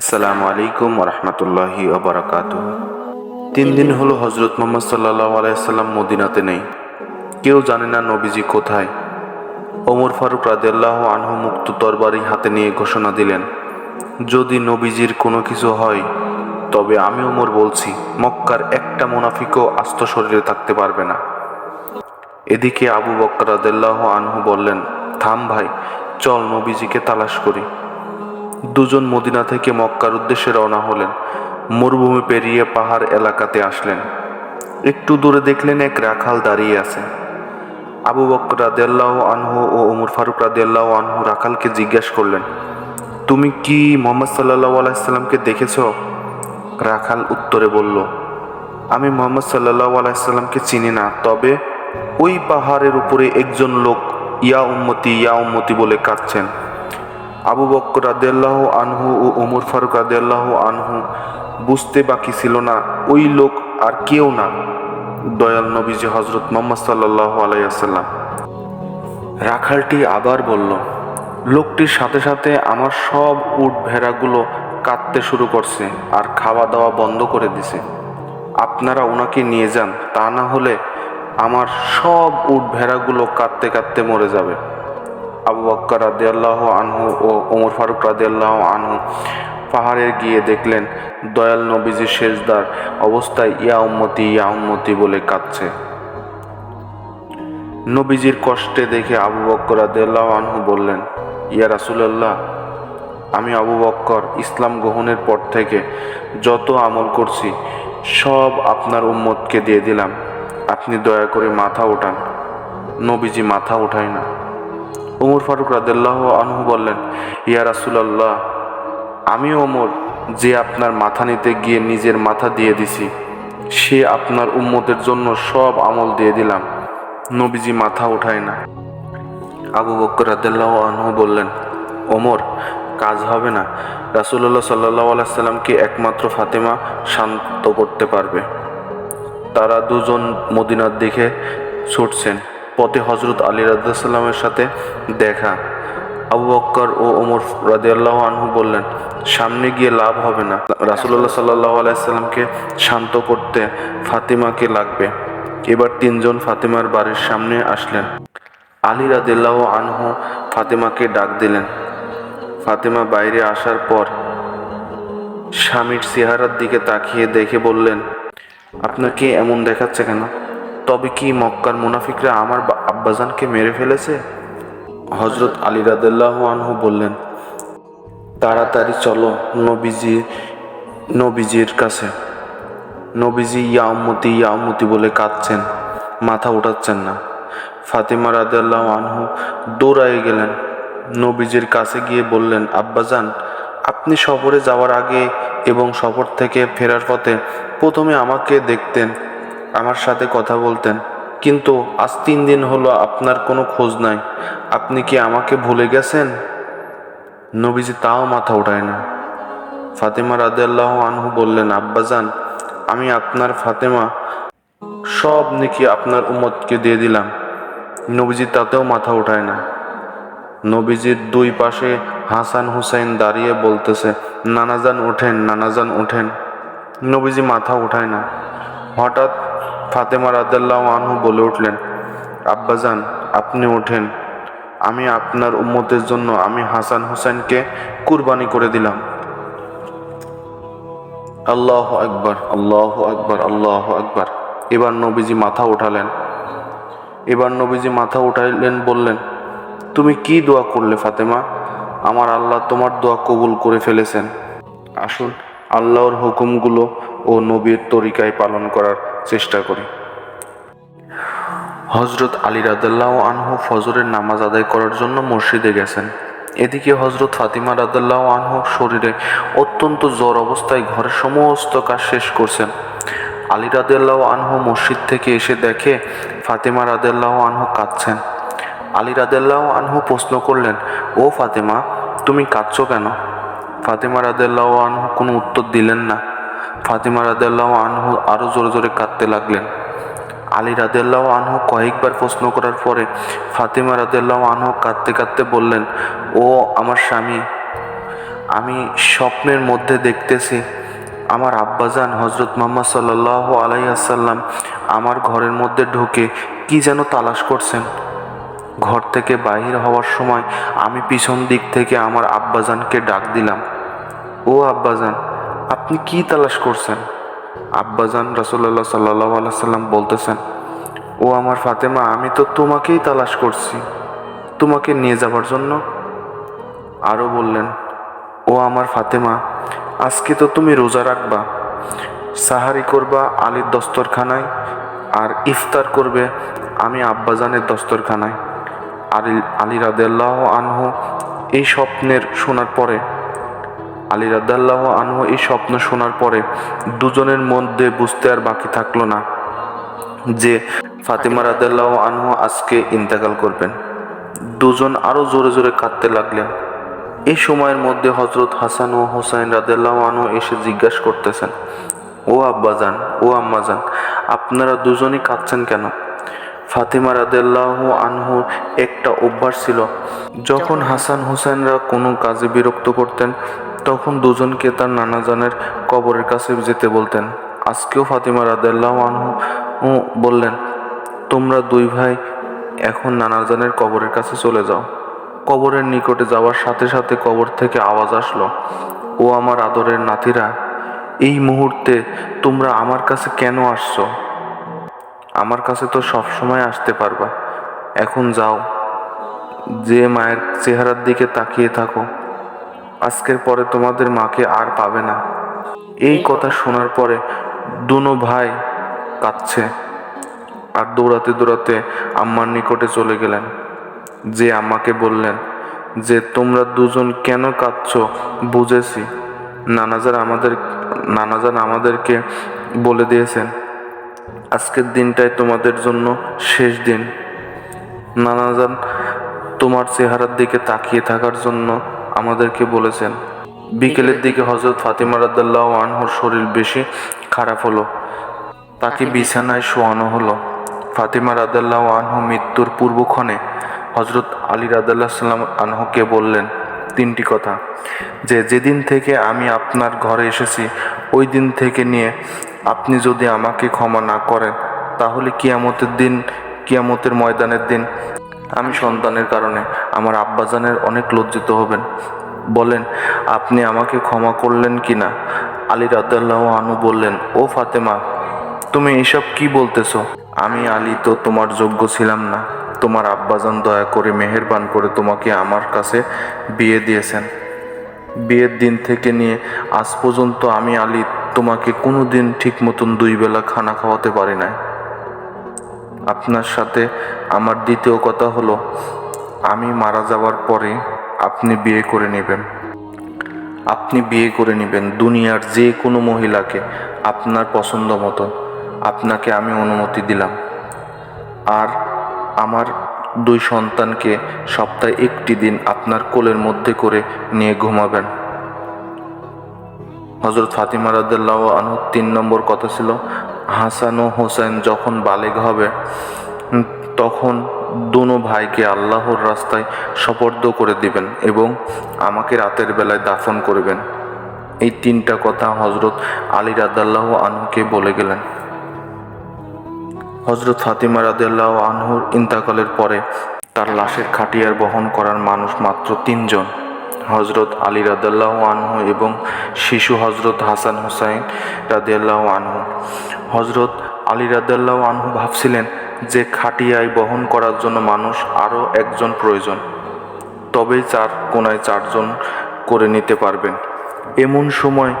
আসসালামু আলাইকুম রহমতুল্লাহি ওবরাকাত তিন দিন হলো হজরত মোহাম্মদ সাল্লাহ আলাইসাল্লাম মদিনাতে নেই। কেউ জানে না নবীজি কোথায়। ওমর ফারুক রাদেল্লাহ আনহু মুক্ত তরবারি হাতে নিয়ে ঘোষণা দিলেন, যদি নবীজির কোনো কিছু হয়, তবে আমি ওমর বলছি, মক্কার একটা মুনাফিকও আস্ত শরীরে থাকতে পারবে না। এদিকে আবু বক্কর রাদেল্লাহ আনহু বললেন, থাম ভাই, চল নবীজিকে তালাশ করি। দুজন মদিনা থেকে মক্কার উদ্দেশ্যে রওনা হলেন। মরুভূমি পেরিয়ে পাহাড় এলাকাতে আসলেন। একটু দূরে দেখলেন এক রাখাল দাঁড়িয়ে আছে। আবু বকর রাদেল্লাহ আনহু ও ওমর ফারুক রাদেল্লাহ আনহু রাখালকে জিজ্ঞেস করলেন, তুমি কি মোহাম্মদ সাল্লাহ আলাইসাল্লামকে দেখেছ? রাখাল উত্তরে বলল, আমি মোহাম্মদ সাল্লাহ আলাইসাল্লামকে চিনি না, তবে ওই পাহাড়ের উপরে একজন লোক ইয়া উম্মতি ইয়া উম্মতি বলে কাঁদছেন। আবু বক্কর রাদেল্লাহ আনহু ও ওমর ফারুক রাদেল্লাহ আনহু বুঝতে বাকি ছিল না, ওই লোক আর কেউ না। দয়াল নবীজি হজরত মোহাম্মদ সাল্লাহ আলাইসাল্লাম রাখালটি আবার বলল, লোকটির সাথে সাথে আমার সব উট ভেড়াগুলো কাঁদতে শুরু করছে আর খাওয়া দাওয়া বন্ধ করে দিছে। আপনারা ওনাকে নিয়ে যান, তা না হলে আমার সব উট ভেড়াগুলো কাঁদতে কাঁদতে মরে যাবে। আবু বক্কর রাদিয়াল্লাহ আনহু ও ওমর ফারুক রাদিয়াল্লাহ আনহু পাহাড়ে গিয়ে দেখলেন, দয়াল নবীজি শেষদার অবস্থায়, ইয়া উম্মতি ইয়া উম্মতি বলে কাঁদছে। নবীজির কষ্টে দেখে আবু বক্কর রাদিয়াল্লাহ আনহু বললেন, ইয়া রাসুলাল্লাহ, আমি আবু বক্কর, ইসলাম গ্রহণের পর থেকে যত আমল করছি, সব আপনার উম্মতকে দিয়ে দিলাম। আপনি দয়া করে মাথা ওঠান নবীজি মাথা ওঠায় না। ওমর ফারুক রাদেল্লাহ আনহু বললেন, ইয়া রাসুলাল্লাহ, আমি ওমর, যে আপনার মাথা নিতে গিয়ে নিজের মাথা দিয়ে দিছি, সে আপনার উম্মতের জন্য সব আমল দিয়ে দিলাম। নবীজি মাথা ওঠায় না। আবু বক্কর রাদেল্লাহ আনহু বললেন, ওমর, কাজ হবে না। রাসুল্লাহ সাল্লাহ আলাইসাল্লামকে একমাত্র ফাতেমা শান্ত করতে পারবে? তারা দুজন মদিনার দিকে ছুটছেন। পথে হজরত আলী রাদামের সাথে দেখা। আবু বক্কর ও ওমর রাদিয়াল্লাহ আনহু বললেন, সামনে গিয়ে লাভ হবে না। রাসুল্লাহ সাল্লাহ আলাইসাল্লামকে শান্ত করতে ফাতিমাকে লাগবে। এবার তিনজন ফাতিমার বাড়ির সামনে আসলেন। আলী রাদিল্লাহ আনহু ফাতেমাকে ডাক দিলেন। ফাতেমা বাইরে আসার পর স্বামীর চেহারার দিকে তাকিয়ে দেখে বললেন, আপনাকে এমন দেখাচ্ছে কেন? তবে কি মক্কার মুনাফিকরা আমার আব্বাজানকে মেরে ফেলেছে? হজরত আলী রাদেল্লাহ আনহু বললেন, তাড়াতাড়ি চলো নবীজি নবীজির কাছে। নবীজি ইয়া উম্মতি ইয়া উম্মতি বলে কাঁদছেন, মাথা উঠাচ্ছেন না। ফাতিমা রাদেল্লাহ আনহু দৌড়ায় গেলেন, নবীজির কাছে গিয়ে বললেন, আব্বাজান, আপনি সফরে যাওয়ার আগে এবং সফর থেকে ফেরার পথে প্রথমে আমাকে দেখতেন। আমার সাথে কথা বলতেন। কিন্তু আজ তিন দিন হলো আপনার কোনো খোঁজ নাই। আপনি কি আমাকে ভুলে গেছেন? নবীজি তাও মাথা ওঠায় না। ফাতেমা রাদেল্লাহ আনহু বললেন, আব্বাজান, আমি আপনার ফাতেমা, সব নাকি আপনার উম্মতকে দিয়ে দিলাম। নবীজি তাতেও মাথা ওঠায় না। নবীজির দুই পাশে হাসান হুসাইন দাঁড়িয়ে বলতেছে নানাজান ওঠেন নানাজান ওঠেন। নবীজি মাথা উঠায় না। হঠাৎ ফাতেমা রাদাল্লাহ আনহু বলে উঠলেন, আব্বাজান, আপনি ওঠেন। আমি আপনার উম্মতের জন্য আমি হাসান হুসাইনকে কুরবানি করে দিলাম। আল্লাহ আকবার আল্লাহ আকবার আল্লাহ আকবার। এবার নবীজি মাথা উঠালেন। এবার নবীজি মাথা উঠাইলেন বললেন, তুমি কি দোয়া করলে ফাতেমা? আমার আল্লাহ তোমার দোয়া কবুল করে ফেলেছেন। আসুন, আল্লাহর হুকুমগুলো ও নবীর তরিকায় পালন করার চেষ্টা করি। হজরত আলী রাদাল্লাহ আনহু ফজরের নামাজ আদায় করার জন্য মসজিদে গেছেন। এদিকে হজরত ফাতিমা রাদাল্লাহ আনহু শরীরে অত্যন্ত জ্বর অবস্থায় ঘরের সমস্ত কাজ শেষ করছেন। আলী রাদেল্লাহ আনহু মসজিদ থেকে এসে দেখে ফাতেমা রাদেল্লাহ আনহু কাঁদছেন। আলী রাদেল্লাহ আনহু প্রশ্ন করলেন, ও ফাতেমা, তুমি কাঁদছো কেন? ফাতেমা রাদেল্লাহ আনহু কোনো উত্তর দিলেন না। ফাতেমা রাদেল্লাহ আনহু আরও জোরে জোরে কাঁদতে লাগলেন। আলী রাদেল্লাহ আনহু কয়েকবার প্রশ্ন করার পরে ফাতেমা রাদেল্লাহ আনহু কাঁদতে কাঁদতে বললেন, ও আমার স্বামী, আমি স্বপ্নের মধ্যে দেখতেছি, আমার আব্বাজান হজরত মোহাম্মদ সাল্লাহ আলাইসাল্লাম আমার ঘরের মধ্যে ঢুকে কি যেন তালাশ করছেন। ঘর থেকে বাহির হওয়ার সময় আমি পিছন দিক থেকে আমার আব্বাজানকে ডাক দিলাম, ও আব্বাজান আপনি কি তালাশ করছেন? আব্বাজান রসল্লাহ সাল্লাহ আলাইসাল্লাম বলতেছেন, ও আমার ফাতেমা, আমি তো তোমাকেই তালাশ করছি। তোমাকে নিয়ে যাবার জন্য? আরও বললেন, ও আমার ফাতেমা, আজকে তো তুমি রোজা রাখবা। সাহারি করবা আলীর দস্তরখানায়, আর ইফতার করবে আমি আব্বাজানের দস্তরখানায়। আলী আলী রাদেল্লাহ আনহু এই স্বপ্নের শোনার পরে আলী রাদাল্লাহ আনহু এই স্বপ্ন শোনার পরে দুজনের মধ্যে বুঝতে আর বাকি থাকল না যে ফাতেমা রাদাল্লাহ আনহু আজকে ইন্তেকাল করবেন। দুজন আরও জোরে জোরে কাঁদতে লাগলেন। এই সময়ের মধ্যে হজরত হাসান ও হোসাইন রাদেল্লাহ আনহু এসে জিজ্ঞাসা করতেছেন, ও আব্বাজান ও আম্মাজান আপনারা দুজনই কাঁদছেন কেন? ফাতিমা রাদেল্লাহ আনহু একটা অভ্যাস ছিল, যখন হাসান হোসেনরা কোনো কাজে বিরক্ত করতেন তখন দুজনকে তার নানাজানের কবরের কাছে যেতে বলতেন। আজকেও ফাতিমা রাদেল্লাহ আনহু বললেন, তোমরা দুই ভাই এখন নানাজানের কবরের কাছে চলে যাও। কবরের নিকটে যাওয়ার সাথে সাথে কবর থেকে আওয়াজ আসলো, ও আমার আদরের নাতিরা, এই মুহূর্তে তোমরা আমার কাছে কেন আসছো? আমার কাছে তো সব সময় আসতে পারবা। এখন যাও, যে মায়ের চেহারার দিকে তাকিয়ে থাকো। আজকের পরে তোমাদের মাকে আর পাবে না। এই কথা শোনার পরে দুনো ভাই কাঁদছে আর দৌড়াতে দৌড়াতে আম্মার নিকটে চলে গেলেন। যে আমাকে বললেন, যে তোমরা দুজন কেন কাঁদছ? বুঝেছি। নানাজান আমাদের নানাজান আমাদেরকে বলে দিয়েছেন, আজকের দিনটাই তোমাদের জন্য শেষ দিন। নানাজান তোমার চেহারার দিকে তাকিয়ে থাকার জন্য আমাদেরকে বলেছেন বিকেলের দিকে হজরত ফাতিমা রাদ্দাল্লাহ আনহর শরীর বেশি খারাপ হলো। তাকে বিছানায় শোয়ানো হলো। ফাতিমা রাদাল্লাহ আনহু মৃত্যুর পূর্বক্ষণে হজরত আলী রাদাল্লাহ সাল্লাম আনহুকে বললেন তিনটি কথা। যে যেদিন থেকে আমি আপনার ঘরে এসেছি ওই দিন থেকে নিয়ে আপনি যদি আমাকে ক্ষমা না করেন তাহলে কিয়ামতের দিন কিয়ামতের ময়দানের দিন আমি সন্তানের কারণে আমার আব্বাজানের অনেক লজ্জিত হবেন। বলেন, আপনি আমাকে ক্ষমা করলেন কি না আলী রাদাল্লাহ আনু বললেন, ও ফাতেমা, তুমি এসব কি বলতেছো? আমি আলী তো তোমার যোগ্য ছিলাম না। তোমার আব্বাজান দয়া করে মেহেরবান করে তোমাকে আমার কাছে বিয়ে দিয়েছেন। বিয়ের দিন থেকে নিয়ে আজ পর্যন্ত আমি আলী তোমাকে কোনো দিন ঠিক মতন দুই বেলা খানা খাওয়াতে পারি নাই। আপনার সাথে আমার দ্বিতীয় কথা হলো, আমি মারা যাওয়ার পরে আপনি বিয়ে করে নেবেন। আপনি বিয়ে করে নেবেন দুনিয়ার যে কোনো মহিলাকে আপনার পছন্দ মতো। আপনাকে আমি অনুমতি দিলাম। আর আমার দুই সন্তানকে সপ্তাহে একটি দিন আপনার কোলের মধ্যে করে নিয়ে ঘুমাবেন। হজরত ফাতিমা রাদ্দাল্লাহ আনহু তিন নম্বর কথা ছিল হাসান ও হোসেন যখন বালেগ হবে তখন দুনো ভাইকে আল্লাহর রাস্তায় সপর্দ করে দিবেন এবং আমাকে রাতের বেলায় দাফন করবেন। এই তিনটা কথা হজরত আলী রাদাল্লাহ আনহুকে বলে গেলেন। হজরত ফাতিমা রাদিয়াল্লাহু আনহুর ইন্তাকালের পরে তার লাশের খাটিয়ার বহন করার মানুষ মাত্র তিনজন হজরত আলী রাদিয়াল্লাহু আনহু এবং শিশু হজরত হাসান হুসাইন রাদিয়াল্লাহু আনহু। হজরত আলী রাদিয়াল্লাহু আনহু ভাবছিলেন যে খাটিয়ায় বহন করার জন্য মানুষ আরও একজন প্রয়োজন। তবেই চার কোনায় চারজন করে নিতে পারবেন। এমন সময়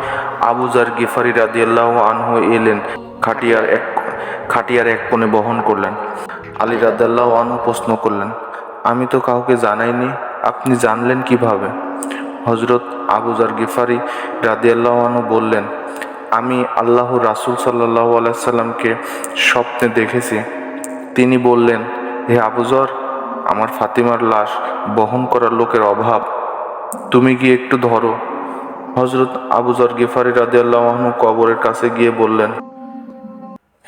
আবুজার গিফারি রাদিয়াল্লাহু আনহু এলেন, খাটিয়ার এক খাটিয়ার এক কোণে বহন করলেন। আলী রাদাল্লাহ আনহু প্রশ্ন করলেন, আমি তো কাউকে জানাইনি, আপনি জানলেন কীভাবে? হজরত আবুজার গিফারি রাদিয়াল্লাহ আনহু বললেন আমি আল্লাহ রাসুল সাল্লাহ আলাইসাল্লামকে স্বপ্নে দেখেছি। তিনি বললেন, হে আবুজর আমার ফাতিমার লাশ বহন করার লোকের অভাব। তুমি গিয়ে একটু ধরো। হজরত আবুজর গিফারি আনহু কবরের কাছে গিয়ে বললেন,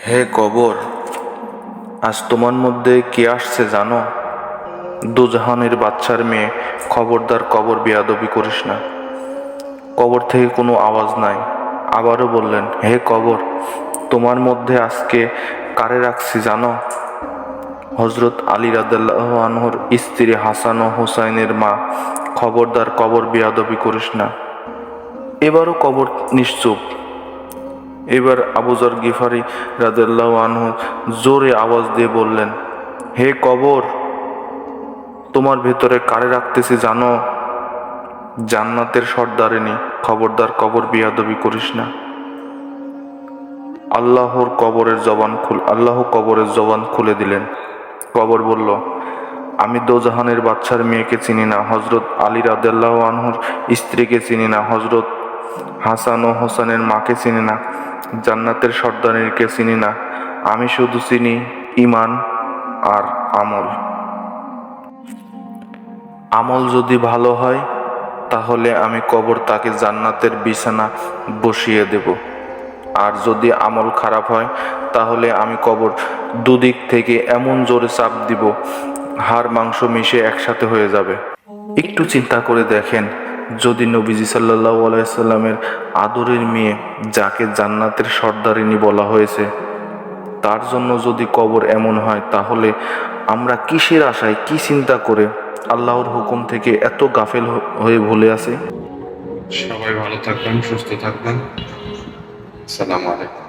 হে কবর, আজ তোমার মধ্যে কে আসছে জানো? দুজাহানের বাচ্চার মেয়ে খবরদার কবর বেয়াদবি করিস না। কবর থেকে কোনো আওয়াজ নাই। আবারও বললেন, হে কবর, তোমার মধ্যে আজকে কারে রাখছি জানো? হজরত আলী আনহর স্ত্রী হাসান ও হুসাইনের মা, খবরদার কবর বিয়াদবি করিস না। এবারও কবর নিশ্চুপ। এবার আবুজর গিফারি রাদাল্লাহ আনহু জোরে আওয়াজ দিয়ে বললেন, হে কবর, তোমার ভেতরে কারে রাখতেছি জানো? জান্নাতের সর্দারিনী। খবরদার কবর বিয়াদবি করিস না। আল্লাহর কবরের জবান খুল আল্লাহ কবরের জবান খুলে দিলেন। কবর বলল, আমি দোজাহানের বাচ্চার মেয়েকে চিনি না হজরত আলী রাদেল্লাহ আনহুর স্ত্রীকে চিনি না হজরত হাসান ও হোসেনের মাকে চিনি না, জান্নাতের সর্দারীকে চিনি না। আমি শুধু চিনি ইমান আর আমল। আমল যদি ভালো হয় তাহলে আমি কবর তাকে জান্নাতের বিছানা বসিয়ে দেব। আর যদি আমল খারাপ হয়, তাহলে আমি কবর দুদিক থেকে এমন জোরে চাপ দিব, হাড় মাংস মিশে একসাথে হয়ে যাবে। একটু চিন্তা করে দেখেন, যদি নবীজি সাল্লাহ আলাইসাল্লামের আদরের মেয়ে, যাকে জান্নাতের সর্দারিনী বলা হয়েছে, তার জন্য যদি কবর এমন হয়, তাহলে আমরা কিসের আশায়, কি চিন্তা করে আল্লাহর হুকুম থেকে এত গাফেল হয়ে ভুলে আছে সবাই ভালো থাকবেন, সুস্থ থাকবেন। সালাম আলাইকুম।